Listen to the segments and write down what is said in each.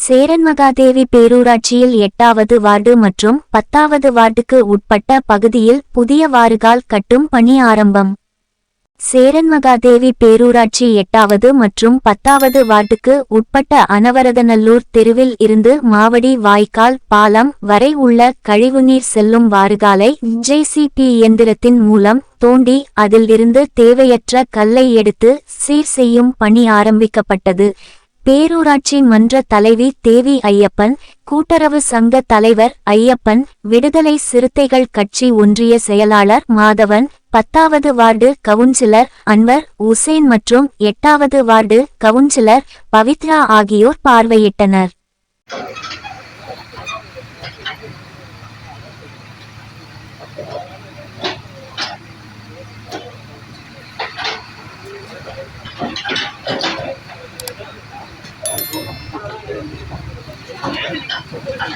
சேரன்மகாதேவி பேரூராட்சியில் எட்டாவது வார்டு மற்றும் பத்தாவது வார்டுக்கு உட்பட்ட பகுதியில் புதிய வாறுகால் கட்டும் பணி ஆரம்பம். சேரன்மகாதேவி பேரூராட்சி எட்டாவது மற்றும் பத்தாவது வார்டுக்கு உட்பட்ட அனவரதநல்லூர் தெருவில் இருந்து மாவடி வாய்க்கால் பாலம் வரை உள்ள கழிவுநீர் செல்லும் வாறுகாலை ஜேசிபி இயந்திரத்தின் மூலம் தோண்டி அதில் இருந்து தேவையற்ற கல்லை எடுத்து சீர் செய்யும் பணி ஆரம்பிக்கப்பட்டது. பேரூராட்சி மன்ற தலைவி தேவி ஐயப்பன் கூட்டுறவு சங்க தலைவர் ஐயப்பன் விடுதலை சிறுத்தைகள் கட்சி ஒன்றிய செயலாளர் மாதவன் பத்தாவது வார்டு கவுன்சிலர் அன்வர் உசேன் மற்றும் எட்டாவது வார்டு கவுன்சிலர் பவித்ரா ஆகியோர் பார்வையிட்டனர்.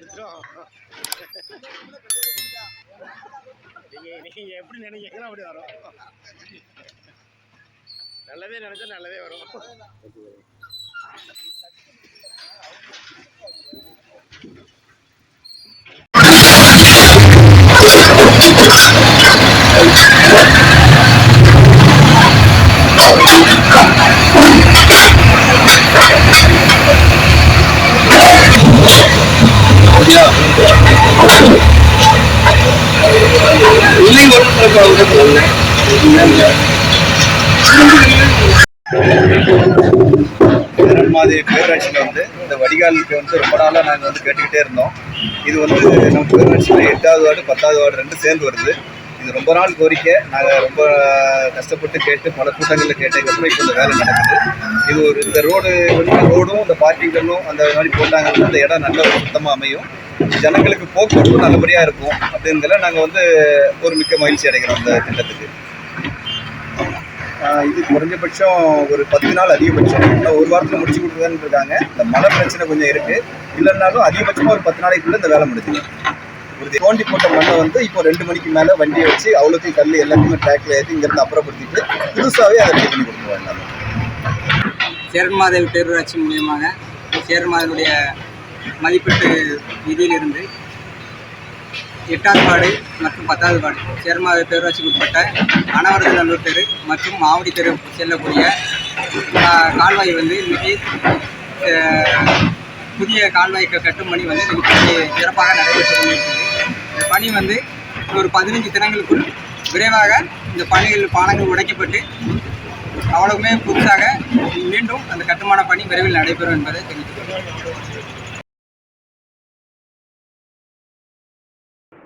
எடுத்துரும். நீங்க நீங்க எப்படி நினைக்கிறீங்களோ அப்படி வரும். நல்லதே நினைச்சா நல்லதே வரும். மாதிரி பேரூராட்சியில் வந்து இந்த வடிகாலுக்கு வந்து ரொம்ப நாளாக நாங்கள் வந்து கேட்டுக்கிட்டே இருந்தோம். இது வந்து நம்ம பேரூராட்சியில் எட்டாவது வார்டு பத்தாவது வார்டு ரெண்டும் சேர்ந்து வருது. இது ரொம்ப நாள் கோரிக்கை. நாங்கள் ரொம்ப கஷ்டப்பட்டு கேட்டு பல கூட்டங்களில் கேட்டதுக்கப்புறம் இப்போ இந்த வேலை நடக்குது. இது ஒரு இந்த ரோடு வந்து ரோடும் இந்த பார்க்கிங்களும் அந்த மாதிரி போட்டாங்கன்னா அந்த இடம் நல்ல சுத்தமாக அமையும். ஜனங்களுக்கு போக்குவரத்து நல்லபடியாக இருக்கும் அப்படிங்கிறதுல நாங்கள் வந்து ஒரு மிக்க மகிழ்ச்சி அடைகிறோம் இந்த திட்டத்துக்கு. இது குறைஞ்சபட்சம் ஒரு பத்து நாள் அதிகபட்சம். இன்னும் ஒரு வாரத்தில் முடிச்சு கொடுக்குறதுன்னு இருக்காங்க. இந்த மழை பிரச்சனை கொஞ்சம் இருக்கு. இல்லைன்னாலும் அதிகபட்சமாக ஒரு பத்து நாளைக்குள்ள இந்த வேலை முடிஞ்சுது. ஒரு தோண்டி போட்ட மண்ணை வந்து இப்போ ரெண்டு மணிக்கு மேலே வண்டியை வச்சு அவ்வளோத்தையும் கல் எல்லாத்தையுமே ட்ராக்ல ஏற்றி இங்கேருந்து அப்புறப்படுத்திட்டு புதுசாகவே அதை ரெடி பண்ணி கொடுத்துருவோம் எல்லாமே சேர்மாதேவி பேரூராட்சி மூலியமாக சேர்மாதனுடைய மதிப்பீட்டு நிதியிலிருந்து எட்டாவது வார்டு மற்றும் பத்தாவது வார்டு. சேர்மாதேவி பேரூராட்சிக்கு உட்பட்ட அனவரதநல்லூர் தெரு மற்றும் மாவடி தெரு செல்லக்கூடிய கால்வாய் வந்து இன்னைக்கு புதிய கால்வாய்க்கு கட்டும் பணி வந்து இன்னைக்கு சிறப்பாக நடைபெற்று கொண்டிருக்கிறது. இந்த பணி வந்து ஒரு பதினைஞ்சு தினங்களுக்குள் விரைவாக இந்த பணிகள் பாலங்கள் உடைக்கப்பட்டு அவ்வளவுமே புதுசாக மீண்டும் அந்த கட்டுமான பணி விரைவில் நடைபெறும் என்பதை தெரிவித்துள்ளோம்